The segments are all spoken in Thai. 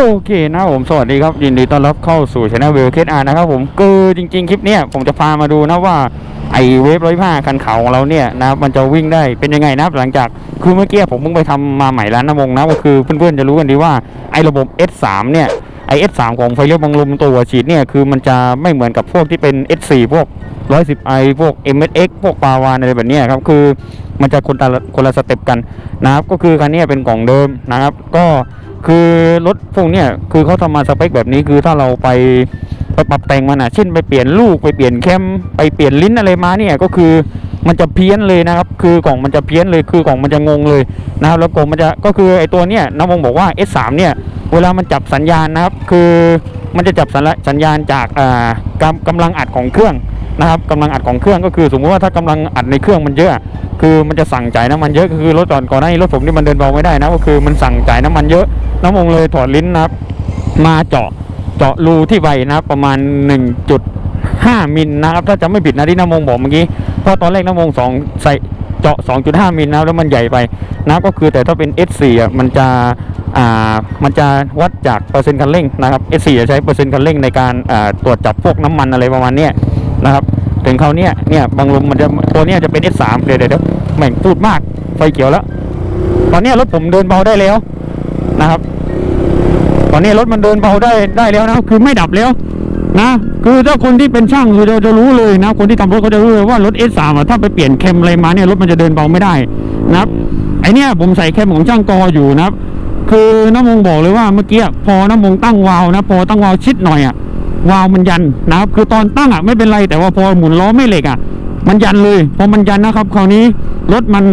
โอเคนะผมสวัสดีครับ ยินดีต้อนรับเข้าสู่ช anel เวลเคสอาร์นะครับผมคือจริง ๆ คลิปเนี้ยผมจะพามาดูนะว่าไอเวฟร้อยผ้าคันเขาของเราเนี่ยนะมันจะวิ่งได้เป็นยังไงนะหลังจากคือเมื่อกี้ผมเพิ่งไปทำมาใหม่ร้านน้ำมงนะก็คือเพื่อนๆจะรู้กันดีว่าไอระบบ S3 เนี่ยไอ S3 ของไฟเลี้ยวบังลมตัวฉีดเนี่ยคือมันจะไม่เหมือนกับพวกที่เป็น S4 พวก 110i พวก MSX พวกปาวานอะไรแบบนี้ครับคือมันจะคนละคนละสเต็ปกันนะครับก็คือคันนี้เป็นกล่องเดิมนะครับ ก็ คือรถพวกเนี้ยคือเขาทำมาสเปคแบบนี้คือถ้าเราไปไปปรับแต่งมันอะเช่นไปเปลี่ยนลูกไปเปลี่ยนแคมไปเปลี่ยนลิ้นอะไรมาเนี่ยก็คือมันจะเพี้ยนเลยนะครับ คือกล่องมันจะเพี้ยนเลยคือกล่องมันจะงงเลยนะครับแล้วกล่องมันจะก็คือไอตัวเนี้ยน้ำมงบอกว่า S3 เนี่ยเวลามันจับสัญญาณนะครับ คือมันจะจับสัญญาสัญญาณจากอ่ากำกำลังอัดของเครื่องนะครับกำลังอัดของเครื่องก็คือ สมมุติว่าถ้ากำลังอัดในเครื่องมันเยอะ คือมันจะสั่งจ่ายน้ำมันเยอะคือรถก่อนก่อนหน้านี้รถผมที่มันเดินเบาไม่ได้นะก็คือมันสั่งจ่ายน้ำมันเยอะ น้ำมงเลยถอดลิ้นนะครับ มาเจาะเจาะรูที่ใบนะครับ ประมาณ 1.5 มิลนะครับ ถ้าจะไม่ผิดนะที่น้ำมงบอกเมื่อกี้เพราะตอนแรกน้ำมงสองใส่เจาะ 2.5 มิลนะแล้วมันใหญ่ไปนะก็คือแต่ถ้าเป็น S4 อะมันจะอ่ามันจะวัดจากเปอร์เซ็นต์คันเร่งนะครับ S4 จะใช้เปอร์เซ็นต์คันเร่งในการอ่าตรวจจับพวกน้ำมันอะไรประมาณนี้นะครับ ถึงเขาเนี้ยเนี่ยบางลมมันจะตัวเนี้ยจะเป็น S3 เดี๋ยวเดี๋ยวเดี๋ยวแม่งพูดมากไฟเขียวแล้ว ตอนเนี้ยรถผมเดินเบาได้แล้วนะครับ ตอนนี้รถมันเดินเบาได้ได้แล้วนะคือไม่ดับแล้วนะคือถ้าคนที่เป็นช่างคือจะจะรู้เลยนะ คนที่ทำรถเขาจะรู้เลยว่ารถ S3 อะถ้าไปเปลี่ยนแคมอะไรมาเนี่ยรถมันจะเดินเบาไม่ได้นะครับไอเนี้ยผมใส่แคมของช่างกออยู่นะครับ คือน้ำมงบอกเลยว่าเมื่อกี้พอน้ำมงตั้งวาวนะ พอตั้งวาวชิดหน่อยอะ วาล์วมันยันนะครับ คือตอนตั้งอะไม่เป็นไรแต่ว่าพอหมุนล้อไม่เหล็กอะ มันยันเลยพอมันยันนะครับ คราวนี้รถมัน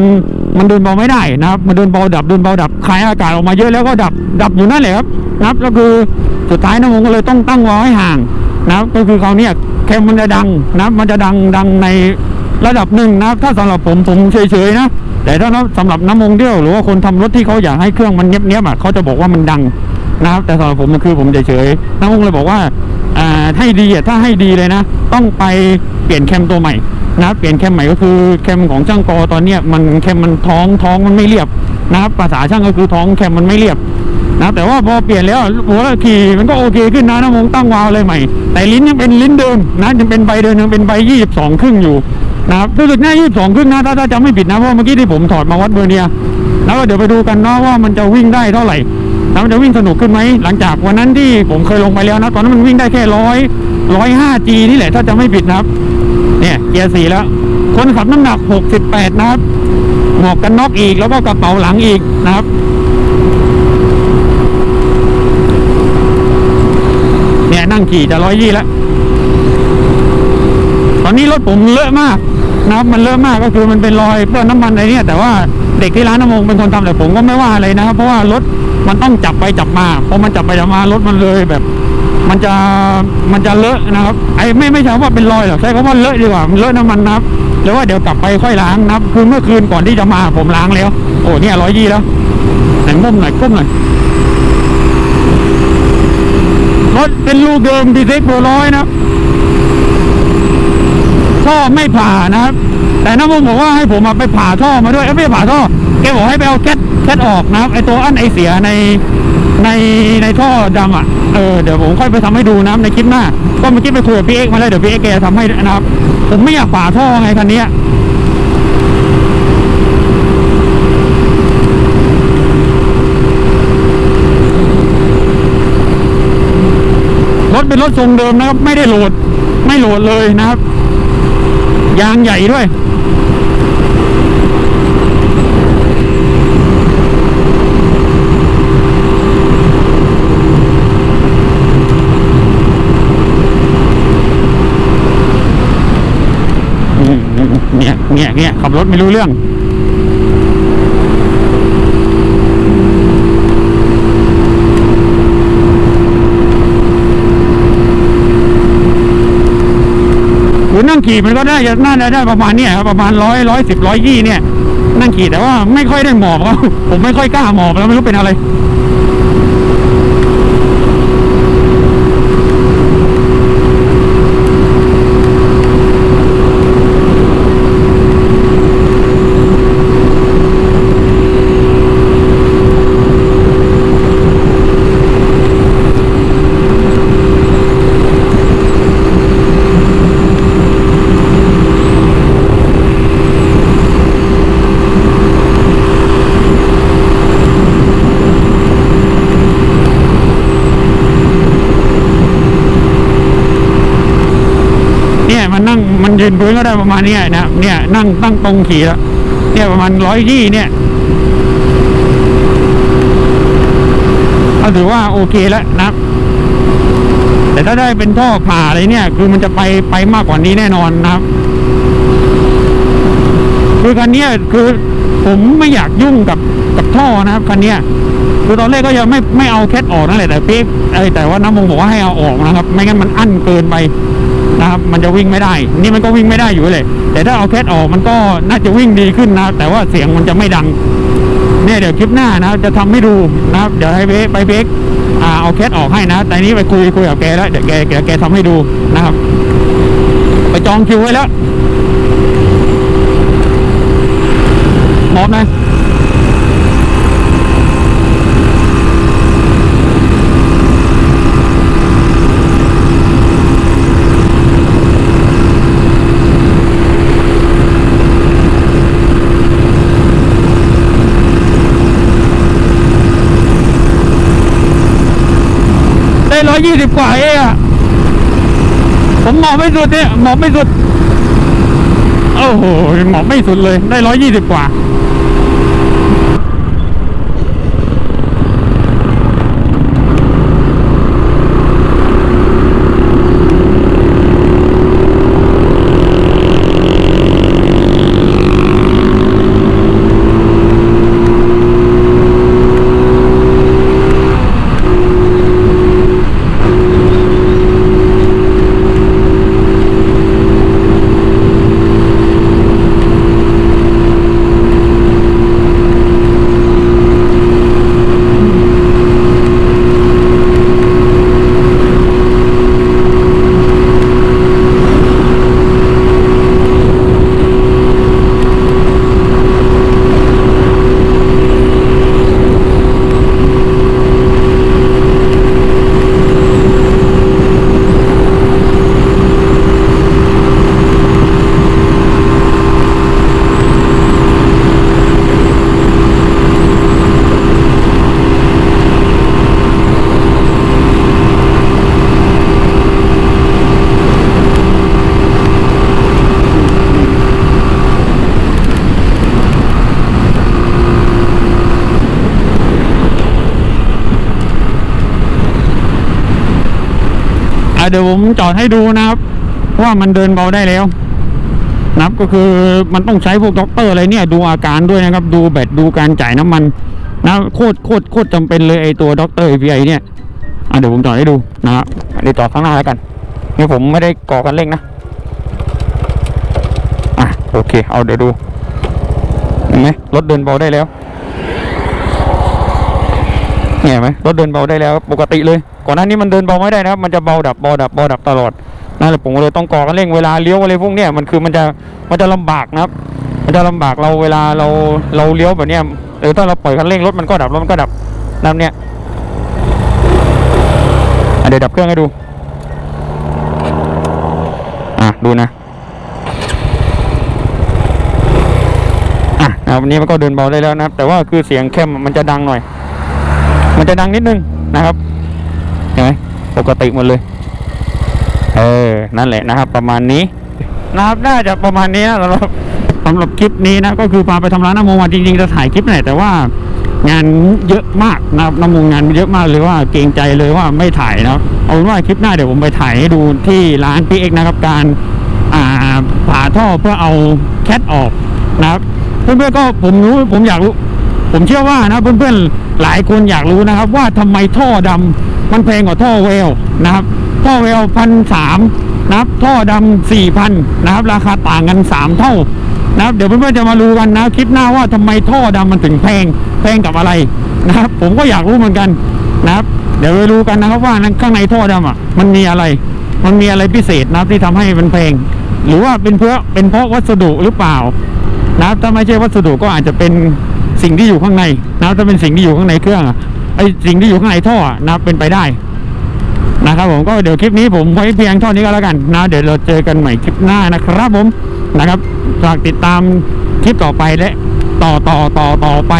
มันเดินเบาไม่ได้นะครับ มันเดินเบาดับเดินเบาดับขายอากาศออกมาเยอะแล้วก็ดับดับอยู่นั่นแหละครับนะครับก็คือสุดท้ายน้ำมก็เลยต้องตั้งวาล์วให้ห่างนะครับ ก็คือคราวนี้แคมมันจะดังนะครับมันจะดังดังในระดับหนึ่งนะครับ ถ้าสำหรับผมผมเฉยๆนะแต่ถ้าสำหรับน้ำมงเดียวหรือว่าคนทำรถที่เขาอยากให้เครื่องมันเนี้ยบๆอะเขาจะบอกว่ามันดังนะครับ แต่สำหรับผมมันคือผมเฉยๆน้ำมงเลยบอกว่า ให้ดีอะถ้าให้ดีเลยนะ ต้องไปเปลี่ยนแคมตัวใหม่นะเปลี่ยนแคมใหม่ก็คือแคมของช่างกอตอนเนี้ยมันแคมมันท้องท้องมันไม่เรียบนะครับภาษาช่างก็คือท้องแคมมันไม่เรียบนะแต่ว่าพอเปลี่ยนแล้วหัวขี่มันก็โอเคขึ้นนะน้ำมงตั้งวาวเลยใหม่ แต่ลิ้นยังเป็นลิ้นเดิมนะยังเป็นใบเดิมยังเป็นใบยี่สิบสองครึ่งอยู่นะครับรู้สึกหน้ายี่สิบสองครึ่งนะถ้าถ้าจำไม่ผิดนะเพราะเมื่อกี้ที่ผมถอดมาวัดเบอร์เนียแล้วก็เดี๋ยวไปดูกันเนาะว่ามันจะวิ่งได้เท่าไหร่ แล้วมันจะวิ่งสนุกขึ้นไหมหลังจากวันนั้นที่ผมเคยลงไปแล้วนะตอนนั้นมันวิ่งได้แค่ร้อยร้อยห้าจีนี่แหละถ้าจะไม่ผิดนะครับ เนี่ยเกียร์สี่แล้ว คนขับน้ำหนักหกสิบแปดนะครับหมวกกันน็อกอีกแล้วก็กระเป๋าหลังอีกนะครับเนี่ยนั่งขี่จะร้อยยี่แล้วตอนนี้รถผมเลอะมากนะครับมันเลอะมากก็คือมันเป็นรอยเปื้อนน้ำมันอะไรเนี่ยแต่ว่าเด็กที่ร้านน้ำมงเป็นคนทำแต่ผมก็ไม่ว่าอะไรนะครับ เพราะว่ารถ มันต้องจับไปจับมาพอมันจับไปจับมารถมันเลยแบบ มันจะมันจะเลอะนะครับไอ้ไม่ไม่ใช่ว่าเป็นรอยหรอกใช้คำว่าเลอะดีกว่ามันเลอะน้ำมันนะครับหรือว่าเดี๋ยวกลับไปค่อยล้างนะครับคือเมื่อคืนก่อนที่จะมาผมล้างแล้ว โอ้เนี่ยร้อยยี่แล้วไหนก้มหน่อยก้มหน่อยรถเป็นลูกเดิมดีเซ็กโบร้อยนะท่อไม่ผ่านะครับ แต่น้ำมันบอกว่าให้ผมมาไปผ่าท่อมาด้วยเอ้ยไม่ผ่าท่อแกบอกให้ไปเอาแคท แคทออกนะครับไอตัวอั้นไอเสียในในในท่อดำอะเออเดี๋ยวผมค่อยไปทำให้ดูนะในคลิปหน้าก็เมื่อกี้ไปคุยกับพี่เอกมาแล้วเดี๋ยวพี่เอกแกจะทำให้นะครับ ผมไม่อยากผ่าท่อไงคันนี้รถเป็นรถทรงเดิมนะครับ ไม่ได้โหลดไม่โหลดเลยนะครับ ยางใหญ่ด้วย อืม เนี่ยเนี่ยขับรถไม่รู้เรื่องคือนั่งขี่มันก็ได้จะน่าจะได้ประมาณเนี้ยครับประมาณร้อยร้อยสิบร้อยยี่เนี่ย นั่งขี่แต่ว่าไม่ค่อยได้หมอบครับผมไม่ค่อยกล้าหมอบแล้วไม่รู้เป็นอะไร ยืนพื้นก็ได้ประมาณนี้นะเนี่ยนั่งตั้งตรงขี่แล้วเนี่ยประมาณร้อยยี่เนี่ยก็ถือว่าโอเคแล้วนะแต่ถ้าได้เป็นท่อผ่าอะไรเนี่ย คือมันจะไปไปมากกว่านี้แน่นอนนะครับ คือคันนี้คือผมไม่อยากยุ่งกับกับท่อนะครับคันนี้คือตอนแรกก็ยังไม่ไม่เอาแคทออกนั่นแหละแต่พี่ไอยแต่ว่าน้ำมงบอกว่าให้เอาออกนะครับ ไม่งั้นมันอั้นเกินไป นะครับ มันจะวิ่งไม่ได้ นี่มันก็วิ่งไม่ได้อยู่เลย แต่ถ้าเอาแคทออกมันก็น่าจะวิ่งดีขึ้นนะ แต่ว่าเสียงมันจะไม่ดัง เนี่ยเดี๋ยวคลิปหน้านะจะทำให้ดูนะครับ เดี๋ยวให้เบไปเบคอ่าเอาแคทออกให้นะ แต่นี้ไปคุยคุยกับแกแล้ว เดี๋ยวแกแกแกทำให้ดูนะครับ ไปจองคิวไว้แล้วมอบนะ ได้ ร้อยยี่สิบกว่าเองอะผมหมอบไม่สุดเนี่ยหมอบไม่สุด โอ้โหหมอบไม่สุดเลย ได้ร้อยยี่สิบกว่า เดี๋ยวผมจอดให้ดูนะครับ ว่ามันเดินเบาได้แล้วนะครับก็คือมันต้องใช้พวกด็อกเตอร์อะไรเนี่ย ดูอาการด้วยนะครับ ดูแบตดูการจ่ายน้ำมันนะโคตรโคตรโคตรจำเป็นเลยไอตัวด็อกเตอร์ API เนี่ยอะเดี๋ยวผมจอดให้ดูนะครับเดี๋ยวจอดข้างหน้าแล้วกันนี่ผมไม่ได้ก่อกันเร่งนะอะโอเค เอาเดี๋ยวดูเห็นไหมรถเดินเบาได้แล้วเห็นไหมรถเดินเบาได้แล้ว ปกติเลย ก่อนหน้านี้มันเดินเบาไม่ได้นะครับ มันจะเบาดับเบาดับเบาดับตลอดนั่นแหละผมเลยต้องก่อกันเร่งเวลาเลี้ยวอะไรพวกเนี้ยมันคือมันจะมันจะลำบากนะครับ มันจะลำบากเราเวลาเราเราเลี้ยวแบบเนี้ยหรือถ้าเราปล่อยคันเร่งรถมันก็ดับรถมันก็ดับนั่นเนี่ยเดี๋ยวดับเครื่องให้ดูอะดูนะอะนะครับวันนี้มันก็เดินเบาได้แล้วนะครับ แต่ว่าคือเสียงเข้มมันจะดังหน่อย มันจะดังนิดนึงนะครับ เห็นไหมปกติหมดเลย เออ นั่นแหละนะครับ ประมาณนี้นะครับน่าจะประมาณนี้นะสำหรับสำหรับคลิปนี้นะ ก็คือพาไปทำร้านน้ำมงมาจริงๆจะถ่ายคลิปไหนแต่ว่างานเยอะมากนะครับน้ำมงงานเยอะมากเลยว่าเกรงใจเลยว่าไม่ถ่ายนะครับเอาว่าคลิปหน้าเดี๋ยวผมไปถ่ายให้ดูที่ร้านพีเอ็กนะครับการอ่าผ่าท่อเพื่อเอาแคทออกนะครับเพื่อนๆก็ผมรู้ผมอยากรู้ ผมเชื่อว่านะเพื่อนๆหลายคนอยากรู้นะครับ ว่าทำไมท่อดำ มันแพงกว่าท่อเวลนะครับ ท่อเวลพันสามนะครับ ท่อดำสี่พันนะครับ ราคาต่างกันสามเท่านะครับ เดี๋ยวเพื่อนๆจะมารู้กันนะคลิปหน้าว่าทำไมท่อดำมันถึงแพงแพงกับอะไรนะครับ ผมก็อยากรู้เหมือนกันนะครับ เดี๋ยวไปรู้กันนะครับว่าข้างในท่อดำอะ มันมีอะไร มันมีอะไรพิเศษนะครับที่ทำให้มันแพง หรือว่าเป็นเพราะเป็นเพราะวัสดุหรือเปล่านะครับถ้าไม่ใช่วัสดุก็อาจจะเป็นสิ่งที่อยู่ข้างในนะครับถ้าเป็นสิ่งที่อยู่ข้างในเครื่องอะ ไอสิ่งที่อยู่ข้างในท่อนะครับเป็นไปได้นะครับผมก็เดี๋ยวคลิปนี้ผมไว้เพียงเท่านี้ก็แล้วกันนะเดี๋ยวเราเจอกันใหม่คลิปหน้านะครับผมนะครับฝากติดตามคลิปต่อไปและต่อต่อต่อต่อไป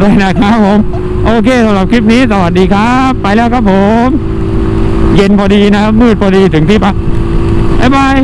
ด้วยนะครับผม โอเคสำหรับคลิปนี้สวัสดีครับ ไปแล้วครับผม เย็นพอดีนะครับมืดพอดีถึงที่พักบ๊ายบาย